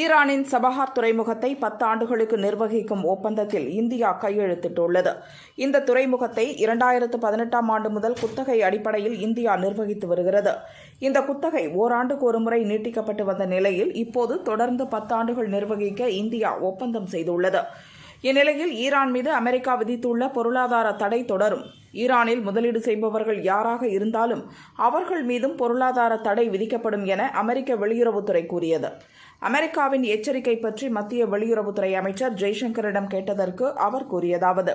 ஈரானின் சபஹார் துறைமுகத்தை பத்து ஆண்டுகளுக்கு நிர்வகிக்கும் ஒப்பந்தத்தில் இந்தியா கையெழுத்திட்டுள்ளது. இந்த துறைமுகத்தை இரண்டாயிரத்து பதினெட்டாம் ஆண்டு முதல் குத்தகை அடிப்படையில் இந்தியா நிர்வகித்து வருகிறது. இந்த குத்தகை ஓராண்டுக்கு ஒருமுறை நீட்டிக்கப்பட்டு வந்த நிலையில் இப்போது தொடர்ந்து பத்தாண்டுகள் நிர்வகிக்க இந்தியா ஒப்பந்தம் செய்துள்ளது. இந்நிலையில் ஈரான் மீது அமெரிக்கா விதித்துள்ள பொருளாதார தடை தொடரும். ஈரானில் முதலீடு செய்பவர்கள் யாராக இருந்தாலும் அவர்கள் மீதும் பொருளாதார தடை விதிக்கப்படும் என அமெரிக்க வெளியுறவுத்துறை கூறியது. அமெரிக்காவின் எச்சரிக்கை பற்றி மத்திய வெளியுறவுத்துறை அமைச்சர் ஜெய்சங்கரிடம் கேட்டதற்கு அவர் கூறியதாவது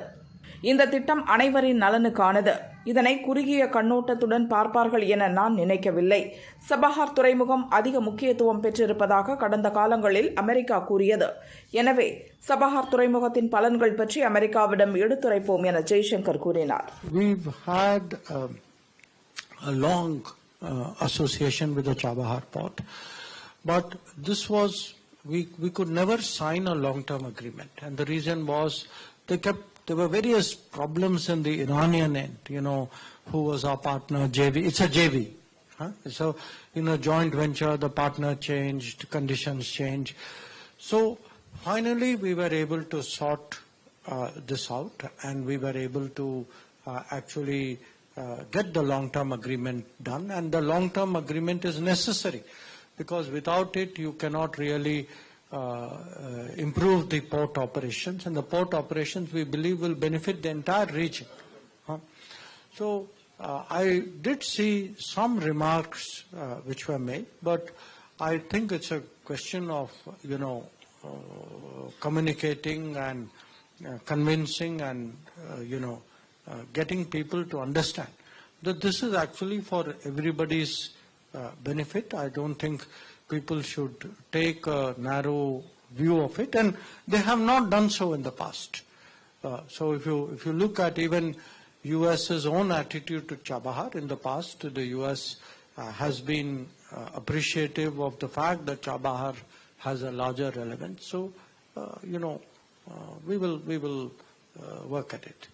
இந்த திட்டம் அனைவரின் நலனுக்கானது. இதனை குறுகிய கண்ணோட்டத்துடன் பார்ப்பார்கள் என நான் நினைக்கவில்லை. சபஹார் துறைமுகம் அதிக முக்கியத்துவம் பெற்றிருப்பதாக கடந்த காலங்களில் அமெரிக்கா கூறியது. எனவே சபஹார் துறைமுகத்தின் பலன்கள் பற்றி அமெரிக்காவிடம் எடுத்துரைப்போம் என ஜெய்சங்கர் கூறினார். We've had um, a long uh, association with the Chabahar port, but this was, we, we could never sign a long-term agreement. And the reason was they kept, there were various problems in the Iranian end, you know, who was our partner, JV, it's a JV. Huh? So, in a joint venture, the partner changed, conditions changed. So, finally, we were able to sort uh, this out and we were able to uh, actually uh, get the long-term agreement done and the long-term agreement is necessary because without it you cannot really uh, uh, improve the port operations and the port operations we believe will benefit the entire region. huh? So uh, I did see some remarks which were made, but I think it's a question of, you know, communicating and uh, convincing and, uh, you know, uh, getting people to understand that this is actually for everybody's benefit. I don't think people should take a narrow view of it, and they have not done so in the past. Uh, so if you if you look at even U.S.'s own attitude to Chabahar in the past, the U.S. Uh, has been uh, appreciative of the fact that Chabahar has a larger relevance. So uh, you know uh, we will we will uh, work at it.